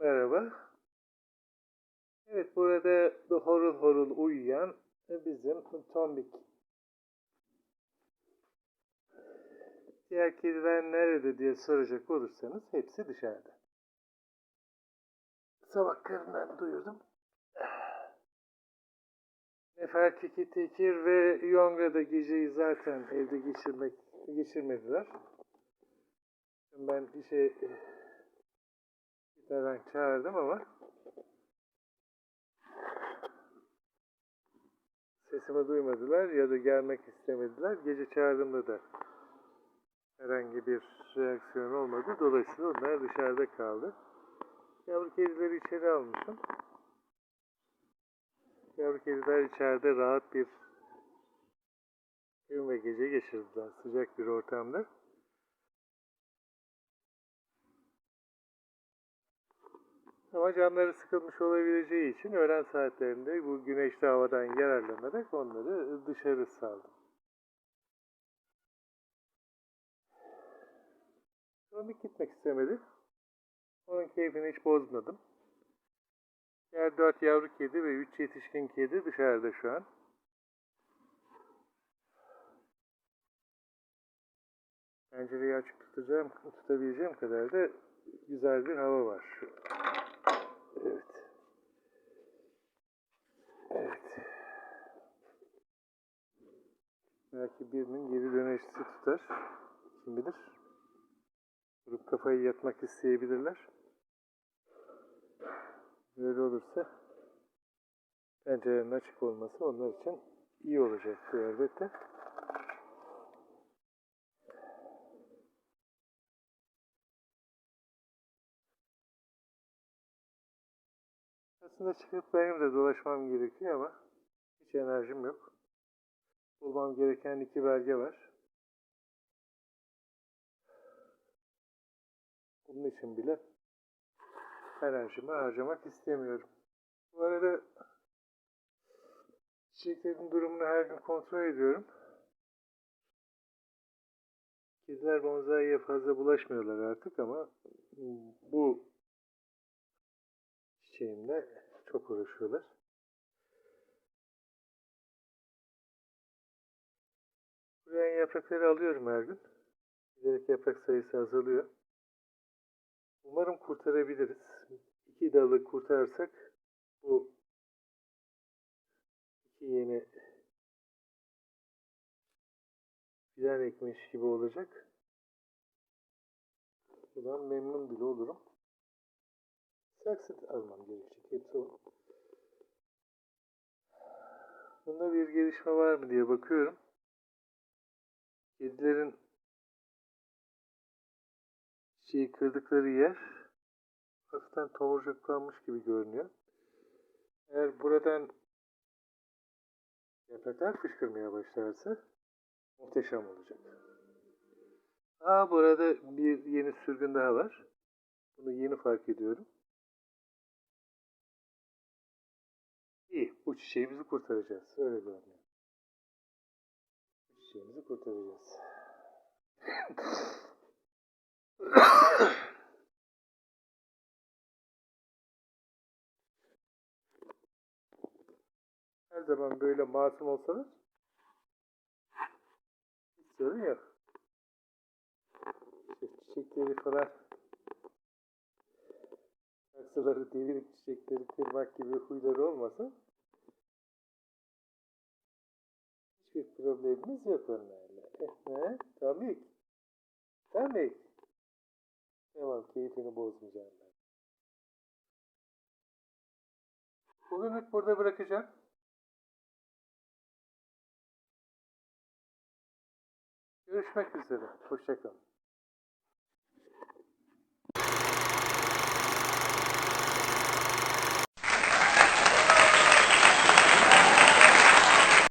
Merhaba. Evet burada horul horul uyuyan e, bizim tombik. Diğer kediler nerede diye soracak olursanız hepsi dışarıda. Sabah karından duyurdum. Nefertiti Tekir ve Yonga'da geceyi zaten evde geçirmek geçirmediler. Ben işe gitmeden çağırdım ama sesimi duymadılar ya da gelmek istemediler. Gece çağırdığımda da herhangi bir reaksiyon olmadı. Dolayısıyla onlar dışarıda kaldı. Yavru kedileri içeri almışım. Yavru kediler içeride rahat bir gün ve gece geçirdiler sıcak bir ortamda. Ama canları sıkılmış olabileceği için öğlen saatlerinde bu güneşli havadan yararlanarak onları dışarı saldım. Tomik gitmek istemedi. Onun keyfini hiç bozmadım. Diğer dört yavru kedi ve üç yetişkin kedi dışarıda şu an. Pencereyi açık tutacağım, tutabileceğim kadar da güzel bir hava var. Evet. Evet. Belki birinin geri dönüşü tutar. Kim bilir. Durup kafayı yatmak isteyebilirler. Böyle olursa pencerenin açık olması onlar için iyi olacaktır elbette. Aslında çıkıp benim de dolaşmam gerekiyor ama hiç enerjim yok. Bulmam gereken iki belge var. Bunun için bile enerjimi harcamak istemiyorum. Bu arada çiçeklerin durumunu her gün kontrol ediyorum. Kediler bonsaiye fazla bulaşmıyorlar artık ama bu çiçeğimle çok uğraşıyorlar. Buraya yaprakları alıyorum her gün. Giderek yaprak sayısı azalıyor. Umarım kurtarabiliriz. İki dalı kurtarsak bu iki yeni fidan ekmiş gibi olacak. Buradan memnun bile olurum. Saksı almam gerekecek. Hepsi o. Bunda bir gelişme var mı diye bakıyorum. Kedilerin çiçeği kırdıkları yer hafiften tomurcuklanmış gibi görünüyor. Eğer buradan yapraklar fışkırmaya başlarsa muhteşem olacak. Aa burada bir yeni sürgün daha var. Bunu yeni fark ediyorum. Çiçeğimizi kurtaracağız. Öyle görünüyor. Çiçeğimizi kurtaracağız. Her zaman böyle masum olsanız hiç sorun yok. Çiçekleri falan saksıları devirip çiçekleri kırmak gibi huyları olmasa hiçbir problemimiz yok onlarla. Eh, tabii ki. Tabii ki. Tamam keyfini bozmayacağım ben. Bugünlük burada bırakacağım. Görüşmek üzere. Hoşçakalın.